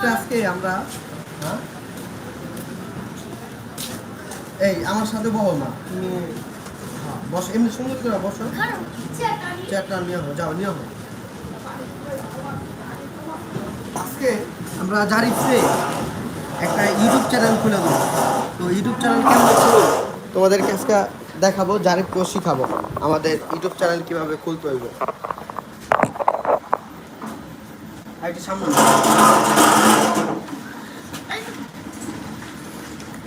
আজকে আমরা হ্যাঁ? এই আমার সাথে বহো না তুমি হ্যাঁ, বসো এমনি সুন্দর করে বসো। চেয়ারটা নিয়ে হো যাও নিয়ে হো আজকে আমরা জারিফে একটা ইউটিউব চ্যানেল খুলে দেবো। তো ইউটিউব চ্যানেল কেমন খুলবো তোমাদেরকে আজকে দেখাবো জারিফকেও শিখাবো আমাদের ইউটিউব চ্যানেল কীভাবে খুলতে হইবে। আর একটু সামনে নাও।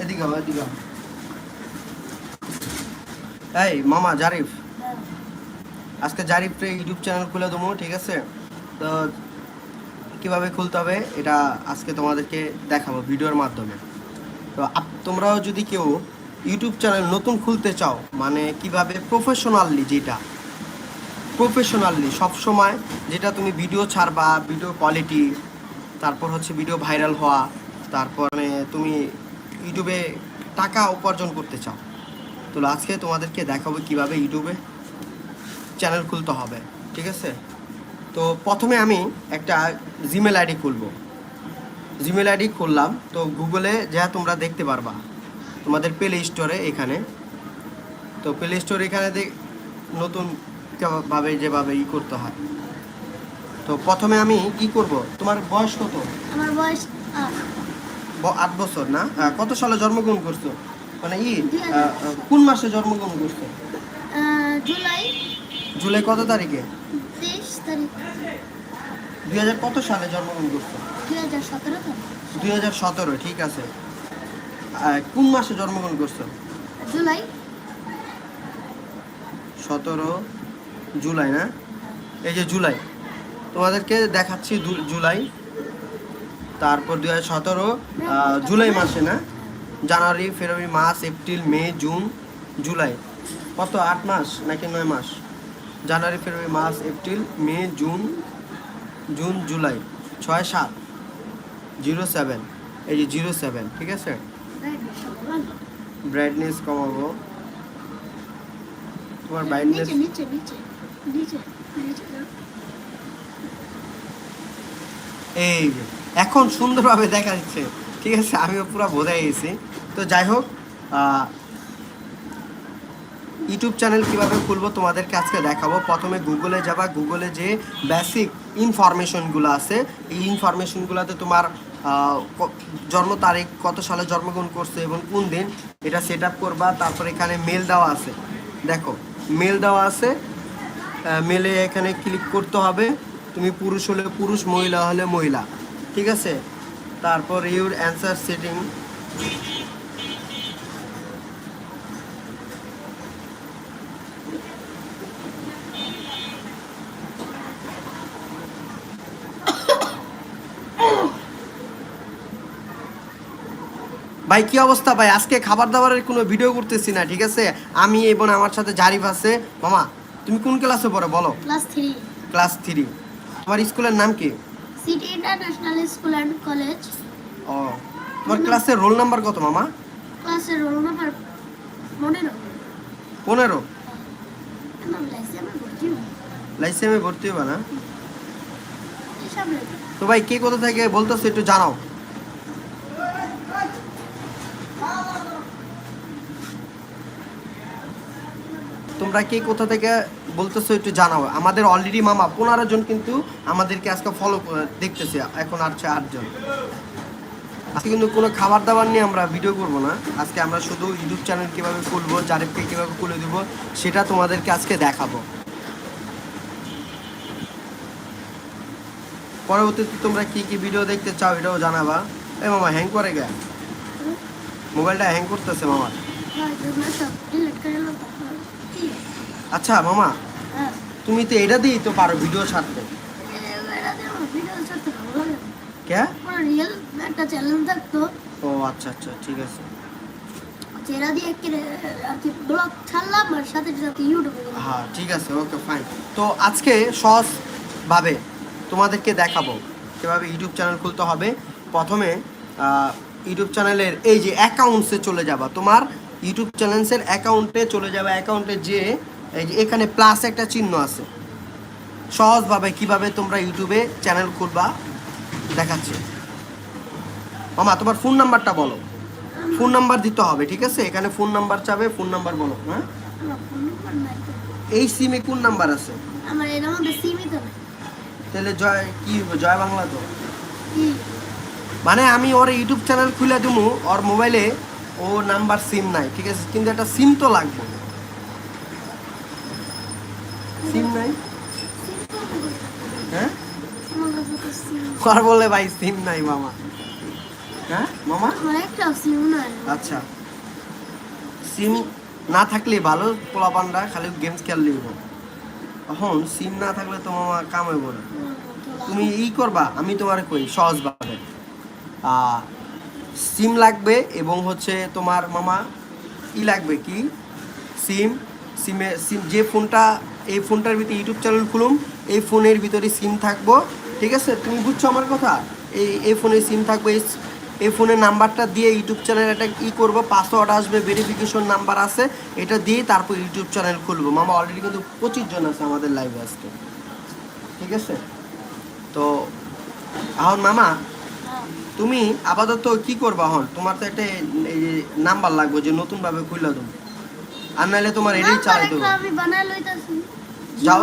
এদিকে আও, এদিকে আও। এই মামা জারিফ। আজকে জারিফ ইউটিউব চ্যানেল খুলে দেবো ঠিক আছে? তো কীভাবে খুলতে হবে এটা আজকে তোমাদেরকে দেখাবো ভিডিওর মাধ্যমে। তো আপ- তোমরাও যদি কেউ ইউটিউব চ্যানেল নতুন খুলতে চাও মানে কীভাবে প্রফেশনালি যেটা প্রফেশনালি সবসময় যেটা তুমি ভিডিও ছাড়বা ভিডিও কোয়ালিটি তারপর হচ্ছে ভিডিও ভাইরাল হওয়া তারপরে তুমি ইউটিউবে টাকা উপার্জন করতে চাও। তো আজকে তোমাদেরকে দেখাবো কীভাবে ইউটিউবে চ্যানেল খুলতে হবে, ঠিক আছে? তো প্রথমে আমি একটা জিমেল আইডি খুলবো। জিমেল আইডি খুললাম, তো গুগলে যা তোমরা দেখতে পারবা, তোমাদের প্লে স্টোরে এখানে। তো প্লে স্টোর এখানে নতুন ভাবে যেভাবে ই করতে হয়। তো প্রথমে আমি কি করব। তোমার বয়স কত? আমার বয়স আট। বছর না? কত সালে জন্মগ্রহণ করছ? মানে ই কোন মাসে জন্মগ্রহণ করছ? জুলাই। জুলাই কত তারিখে? দুই হাজার কত সালে জন্মগ্রহণ করছ? দুই হাজার সতেরো ঠিক আছে। কোন মাসে জন্মগ্রহণ করছ? জুলাই। সতেরো জুলাই না? এই যে জুলাই। তোমাদেরকে দেখাচ্ছি জুলাই। তারপর দুই হাজার সতেরো জুলাই মাসে না? জানুয়ারি ফেব্রুয়ারি মার্চ এপ্রিল মে জুন জুলাই। কত আট মাস নাকি নয় মাস? জানুয়ারি ফেব্রুয়ারি মার্চ এপ্রিল মে জুন জুন জুলাই। ছয় সাত। Zero seven. এই যে জিরো সেভেন ঠিক আছে? ব্রাইটনেস কমাবো। তোমার ব্রাইটনেস যাও। এই এখন সুন্দরভাবে দেখা যাচ্ছে। ঠিক আছে? আমিও পুরো বোঝাই গেছি। তো যাই হোক ইউটিউব চ্যানেল কীভাবে খুলবো তোমাদেরকে আজকে দেখাবো। প্রথমে গুগলে যাবা। গুগলে যে বেসিক ইনফরমেশনগুলো আছে, এই ইনফরমেশনগুলোতে তোমার জন্ম তারিখ, কত সালে জন্মগ্রহণ করছে এবং কোন দিন এটা সেট আপ করবা। তারপর এখানে মেল দেওয়া আছে। দেখো মেল দেওয়া আছে। মেলে এখানে ক্লিক করতে হবে। তুমি পুরুষ হলে পুরুষ, মহিলা হলে মহিলা। ঠিক আছে? তারপর ইউর অ্যান্সার সেটিং ভাই কি অবস্থা ভাই? আজকে খাবার দাবারের কোনো ভিডিও করতেছি না ঠিক আছে? আমি এবং আমার সাথে জারিফ আছে। মামা তুমি কোন ক্লাসে পড়ো? বলো। ক্লাস থ্রি ক্লাস থ্রি আমার স্কুলের নাম কি? City international school and college ও তোমার ক্লাসের রোল নাম্বার কত মামা? ক্লাসের রোল নাম্বার পনেরো। পনেরো। লাইসেমে ভর্তি হবে। না? তো ভাই কে কোথা থেকে বলতো একটু জানাও। তোমরা কে কোথা থেকে বলতেছো একটু জানাও। আমাদের অলরেডি মামা, পনেরো জন কিন্তু আমাদেরকে আজকে ফলো দেখতেছে, এখন আর আসছে আটজন আজকে কিন্তু কোনো খাবার দাবার নিয়ে আমরা ভিডিও করব না। আজকে আমরা শুধু ইউটিউব চ্যানেল কীভাবে খুলবো, জারেফকে কীভাবে খুলে দেবো, সেটা তোমাদেরকে আজকে দেখাবো। পরবর্তীতে তোমরা কি কি ভিডিও দেখতে চাও এটাও জানাবা। এ মামা হ্যাং করে গে। মোবাইলটা হ্যাং করতেছে মামা। আচ্ছা মামা। হ্যাঁ। তুমি তো এটা দিয়েই তো পারো ভিডিও ছাড়তে। দিয়ে। কে real একটা চ্যানেল থাকতো। ও আচ্ছা আচ্ছা ঠিক আছে। যেটা দিয়ে কি আর কি ব্লগ ছাড়লাম আর সাথে সাথে ইউটিউবে হ্যাঁ ঠিক আছে ওকে ফাইন তো আজকে সহজভাবে তোমাদেরকে দেখাবো কীভাবে ইউটিউব চ্যানেল খুলতে হবে। প্রথমে ইউটিউব চ্যানেলের এই যে অ্যাকাউন্টসে চলে যাবা। তোমার ইউটিউব চ্যানেলসের অ্যাকাউন্টে চলে যাবে অ্যাকাউন্টে যে এই যে এখানে প্লাস একটা চিহ্ন আছে। সহজভাবে কীভাবে তোমরা ইউটিউবে চ্যানেল খুলবা দেখাচ্ছে। মামা তোমার ফোন নাম্বারটা বলো। ফোন নাম্বার দিতে হবে ঠিক আছে? এখানে ফোন নাম্বার চাবে ফোন নাম্বার বলো হ্যাঁ? তো। এই সিমে কোন নাম্বার আছে? আমার এর মধ্যে সীমিত নাই। তাহলে জয় কি হবে? জয় বাংলা তো। মানে আমি ওর ইউটিউব চ্যানেল খুলে দিমু ওর মোবাইলে ও নাম্বার সিম নাই, ঠিক আছে? কিন্তু একটা সিম তো লাগবে। সিম নাই। হ্যাঁ? বললে ভাই সিম নাই মামা। হ্যাঁ মামা? নাই আচ্ছা। সিম না থাকলে ভালো পোলাপানরা খালি গেমস খেললেই এখন সিম না থাকলে তো মামা কামে বলে তুমি ই করবা, আমি তোমার কই, সহজভাবে। সিম লাগবে এবং হচ্ছে তোমার মামা ই লাগবে কি? সিম, সিমে, সিম, যে ফোনটা, এই ফোনটার ভিতরে ইউটিউব চ্যানেল খুলুম, এই ফোনের ভিতরে সিম থাকব, ঠিক আছে? তুমি বুঝছ আমার কথা? এই এই ফোনে সিম থাকবে, এই ফোনের নাম্বারটা দিয়ে ইউটিউব চ্যানেল একটা ই করব, পাসওয়ার্ড আসবে ভেরিফিকেশন নাম্বার আছে, এটা দিয়ে তারপর ইউটিউব চ্যানেল খুলবো। মামা অলরেডি কিন্তু পঁচিশ জন আছে আমাদের লাইভে আজকে, ঠিক আছে? তো, এখন মামা। তুমি আপাতত কি করবা এখন তোমার তো একটা নাম্বার লাগবে যে নতুন ভাবে খুললা তুমি আর নাহলে তোমার এটাই চালাই দেবো। আমি বানাই লইতাছি। যাও।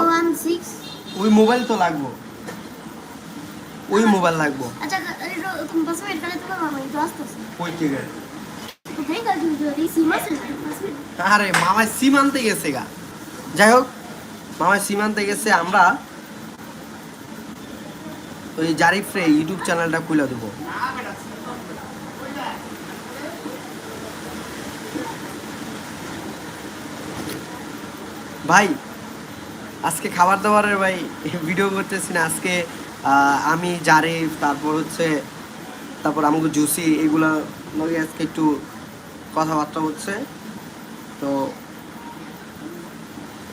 ওই মোবাইল তো লাগবো। ওই মোবাইল লাগবো। আচ্ছা ওই সিম আছে আরে মামায় সিম আনতে গেছে গা। যাই হোক মামায় সিম আনতে গেছে আমরা ওই জারিফ রে, ইউটিউব চ্যানেলটা খুলে দেবো। ভাই, আজকে খাবার দাবারের ভাই ভিডিও করতেছি না। আজকে আমি জারিফ, তারপর হচ্ছে, তারপর আমাকে জুসি, এগুলা লগে আজকে একটু কথাবার্তা হচ্ছে। তো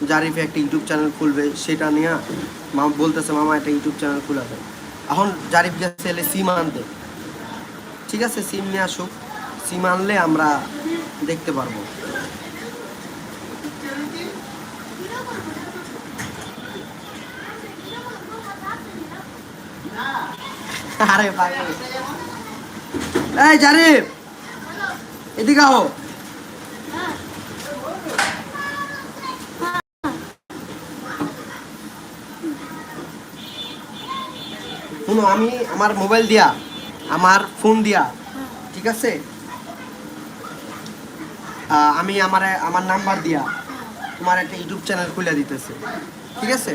জারিফে একটা ইউটিউব চ্যানেল খুলবে, সেটা নিয়ে মামা বলতেছে, মামা একটা ইউটিউব চ্যানেল খুলে এখন জারিফ গেছে এলে সিম আনতে। ঠিক আছে, সিম নিয়ে আসুক। সিম আনলে আমরা দেখতে পারব। আরে ভাই। এই জারিফ এদিকে আও শুনো, আমি আমার মোবাইল দিয়া, আমার ফোন দিয়া, ঠিক আছে? আমি আমার আমার নাম্বার দিয়া তোমার একটা ইউটিউব চ্যানেল খুলে দিতেছে, ঠিক আছে?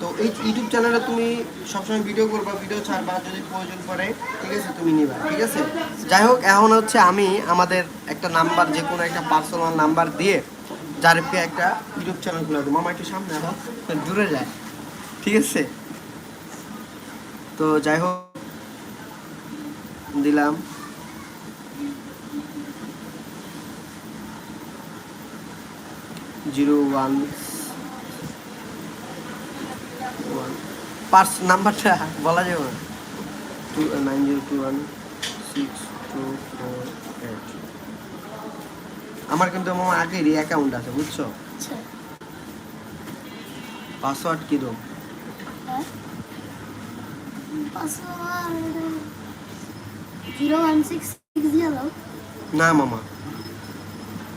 তো এই ইউটিউব চ্যানেলে তুমি সবসময় ভিডিও করবা ভিডিও ছাড়বা, যদি প্রয়োজন পড়ে, ঠিক আছে, তুমি নিবা, ঠিক আছে? যাই হোক, এখন হচ্ছে আমি আমাদের একটা নাম্বার যে কোনো একটা পার্সোনাল নাম্বার দিয়ে জারিফকে একটা ইউটিউব চ্যানেল খুলে দেবো। মামা একটু সামনে এখন দূরে যায়, ঠিক আছে? তো যাই হোক দিলাম। জিরো ওয়ান পার্স নাম্বারটা বলা যাবে না। Two nine zero two one six two four eight. আমার কিন্তু আমার আগেরই অ্যাকাউন্ট আছে বুঝছ? পাসওয়ার্ড কী দেবো না মামা।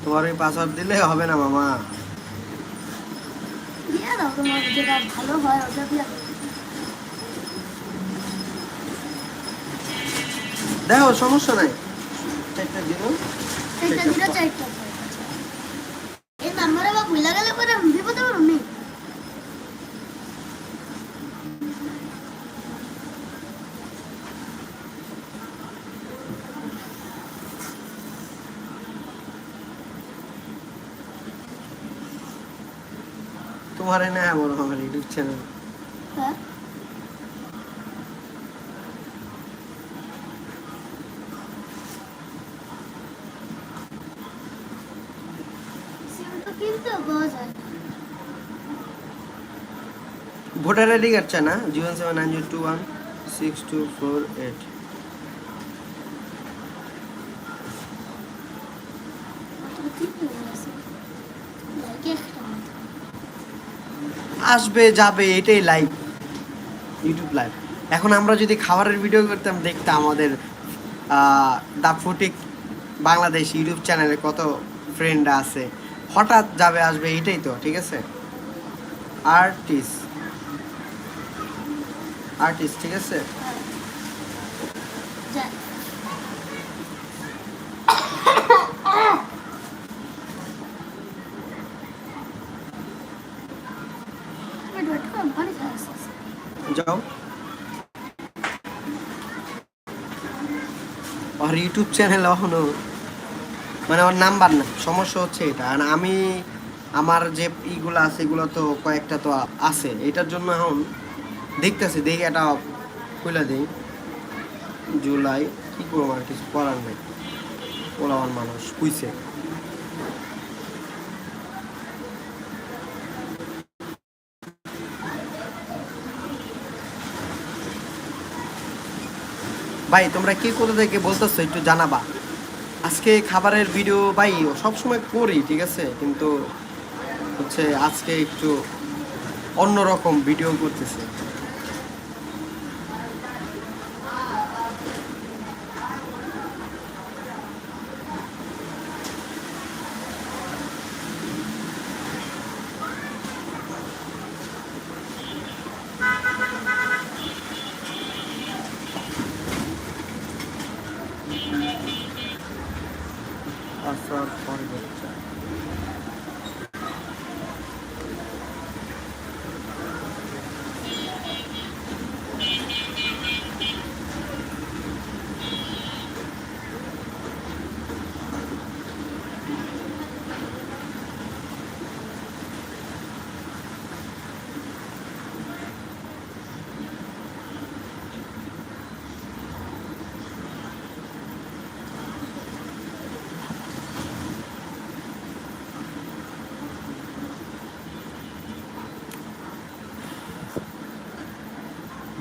তোমার ওই পাসওয়ার্ড দিলে হবে না মামা। ভালো হয় ওটা দিয়ে দাও দেখো সমস্যা নাই। চারটা জিরো চারটা দিলে চারটা এই নাম্বারে বা ভুলে গেলে পরে বিপদে পারো নি না আমার আমার ইউটিউব চ্যানেল হ্যাঁ। ভোটার আইডি কার্ড না zero seven nine zero two one six two four eight অত কিনতে আছে লাগে একটা মতো। আসবে, যাবে, এটাই লাইভ ইউটিউব লাইভ এখন আমরা যদি খাবারের ভিডিও করতাম, দেখতে আমাদের দ্য ফুটিক বাংলাদেশ ইউটিউব চ্যানেলে কত ফ্রেন্ড আছে। হঠাৎ যাবে, আসবে, এটাই তো, ঠিক আছে? আর্টিস্ট আর্টিস্ট ঠিক আছে যাই। Wait, wait, come on, পানি খাওয়া আছে। যাও ওর ইউটিউব চ্যানেল এখনও মানে আমার নাম্বার না সমস্যা হচ্ছে এটা। আর আমি আমার যে ইগুলো আছে, এগুলো তো কয়েকটা তো আছে। এটার জন্য এখন দেখতেছি, দেখি এটা খুলে দিই। জুলাই, কি করব আর কিছু করার নেই। পোলাওয়ান মানুষ কুইছে। ভাই, তোমরা কি কোথা থেকে বলতেছো একটু জানাবা। আজকে খাবারের ভিডিও ভাই সবসময় করি, ঠিক আছে? কিন্তু হচ্ছে আজকে একটু অন্যরকম ভিডিও করতেছি আসার পরে হচ্ছে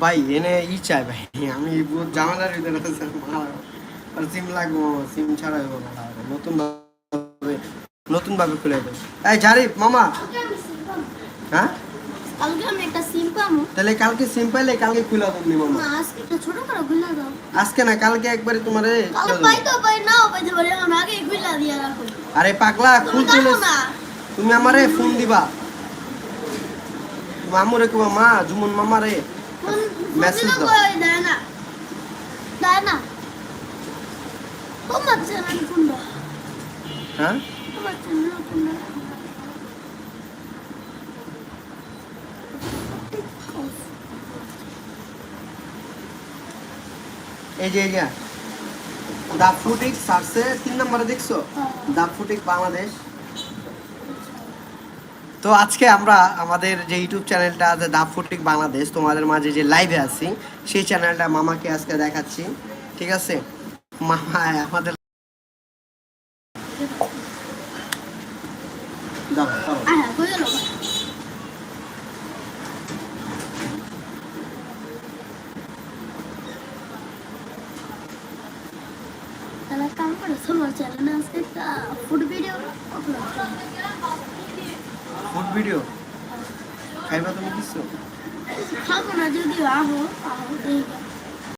ভাই এনে ই চাই ভাই আমি ঝামেলার ভিতরে আর সিম লাগবো সিম ছাড়া হইব না নতুন ভাবে নতুন ভাবে খুলে দেব। এই জারিফ মামা। হ্যাঁ? কালকে আমি একটা সিম পাবো তাহলে কালকে সিম পাইলে কালকে খুলে মামা। আজকে একটা ছোট করে খুলে দাও। আজকে না কালকে একবারে তোমারে কাল পাইতো পাই নাও পাইতে পারি এখন আগে খুলে দিয়ে রাখো আরে পাগলা খুলতে তুমি আমারে ফোন দিবা। তুমি কবা মা জুমন মামারে মেসেজ দাও। দাও দেয় না না তোমার চ্যানেল কোনটা হ্যাঁ তোমার চ্যানেল কোনটা এই যে এই যে দা ফুটিক সার্চে তিন নম্বরে দেখছ দা ফুটিক বাংলাদেশ তো আজকে আমরা আমাদের যে ইউটিউব চ্যানেলটা আছে দা ফুটিক বাংলাদেশ তোমাদের মাঝে যে লাইভে আছি, সেই চ্যানেলটা মামাকে আজকে দেখাচ্ছি, ঠিক আছে? মামা, আমাদের